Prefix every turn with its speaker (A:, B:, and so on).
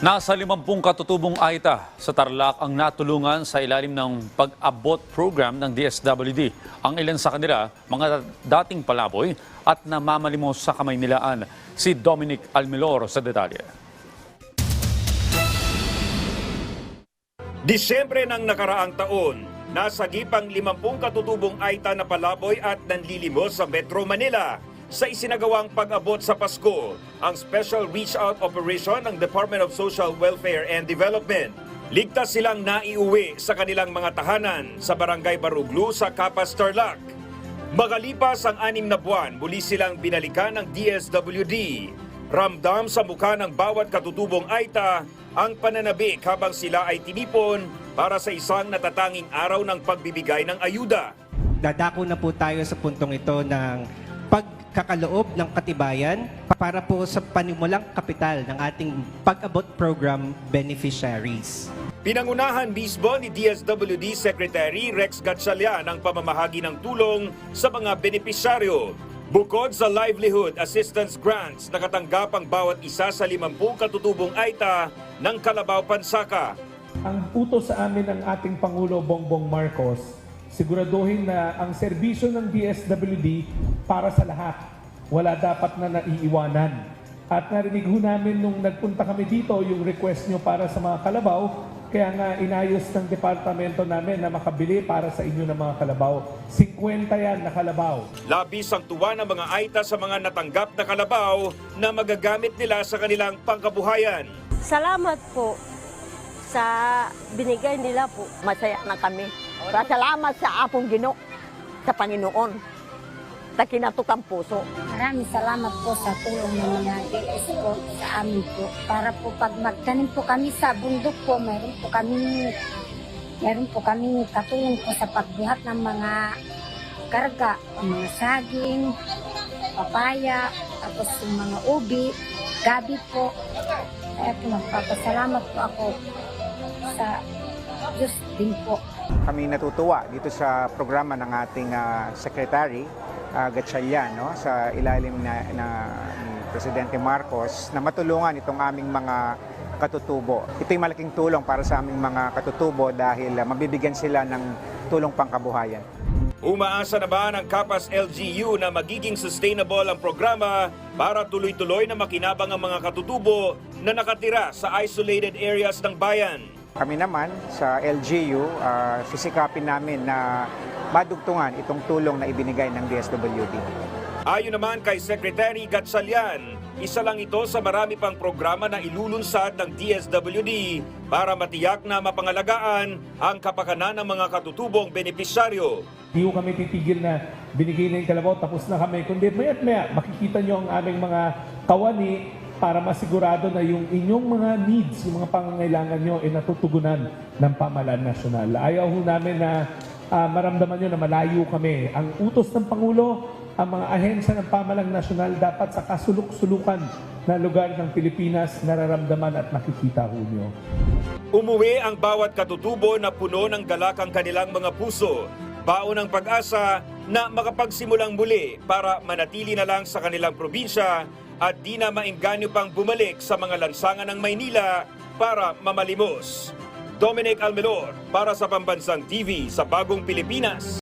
A: Nasa 50 katutubong AITA sa Tarlac ang natulungan sa ilalim ng pag-abot program ng DSWD. Ang ilan sa kanila, mga dating palaboy at namamalimos sa Kamaynilaan. Si Dominic Almilor sa detalye.
B: Disyembre ng nakaraang taon, nasa gipang 50 katutubong Aita na palaboy at nanlilimos sa Metro Manila. Sa isinagawang pag-abot sa Pasko, ang Special Reach Out Operation ng Department of Social Welfare and Development. Ligtas silang naiuwi sa kanilang mga tahanan sa Barangay Baruglu sa Capas Tarlac. Magalipas ang anim na buwan, muli silang binalikan ng DSWD. Ramdam sa mukha ng bawat katutubong Aita ang pananabik habang sila ay tinipon para sa isang natatanging araw ng pagbibigay ng ayuda.
C: dadako na po tayo sa puntong ito ng pagkakaloob ng katibayan para po sa panimulang kapital ng ating pag-abot program beneficiaries.
B: Pinangunahan mismo ni DSWD Secretary Rex Gatchalian ang pamamahagi ng tulong sa mga benepisyaryo. Bukod sa livelihood assistance grants, nakatanggap ang bawat isa sa 50 katutubong Aita ng Kalabaw Pansaka.
D: Ang utos sa amin ng ating Pangulo Bongbong Marcos, siguraduhin na ang serbisyo ng DSWD para sa lahat. Wala dapat na naiiwanan. At narinig ho namin nung nagpunta kami dito yung request nyo para sa mga kalabaw, kaya nga inayos ng departamento namin na makabili para sa inyo ng mga kalabaw. 50 yan na kalabaw.
B: Labis ang tuwa ng mga Aita sa mga natanggap na kalabaw na magagamit nila sa kanilang pangkabuhayan.
E: Salamat po sa binigay nila po.
F: Masaya na kami. Salamat sa apong gino sa Panginoon. Sa kinatukang puso.
G: Maraming salamat po sa tulong ng mga DS po sa amin po. Para po pag magtanim po kami sa bundok po, mayroon po kami mayroon po kami katulong po sa pagbuhat ng mga karga, mga saging, papaya, tapos yung mga ubi, gabi po. Kaya po magpapasalamat po ako sa Diyos din po.
H: kami natutuwa dito sa programa ng ating ah, Secretary uh, Gatchalian no, sa ilalim na, na ni Presidente Marcos na matulungan itong aming mga katutubo. Ito'y malaking tulong para sa aming mga katutubo dahil ah, mabibigyan sila ng tulong pangkabuhayan.
B: Umaasa naman ang Kapas LGU na magiging sustainable ang programa para tuloy-tuloy na makinabang ang mga katutubo na nakatira sa isolated areas ng bayan.
H: Kami naman sa LGU, uh, sisikapin namin na madugtungan itong tulong na ibinigay ng DSWD.
B: Ayon naman kay Secretary Gatchalian, isa lang ito sa marami pang programa na ilulunsad ng DSWD para matiyak na mapangalagaan ang kapakanan ng mga katutubong benepisyaryo.
D: Hindi ko kami titigil na binigay na yung kalabaw, tapos na kami. Kundi maya't maya, makikita nyo ang aming mga kawani para masigurado na yung inyong mga needs, yung mga pangangailangan nyo ay natutugunan ng pamahalaan nasyonal. Ayaw ho namin na ah, maramdaman nyo na malayo kami. Ang utos ng Pangulo, ang mga ahensya ng pamahalang nasyonal dapat sa kasuluk-sulukan na lugar ng Pilipinas nararamdaman at makikita ho nyo.
B: Umuwi ang bawat katutubo na puno ng galak ang kanilang mga puso. Baon ng pag-asa na makapagsimulang muli para manatili na lang sa kanilang probinsya at di na maengganyo pang bumalik sa mga lansangan ng Maynila para mamalimos. Dominic Almelor para sa Pambansang TV sa Bagong Pilipinas.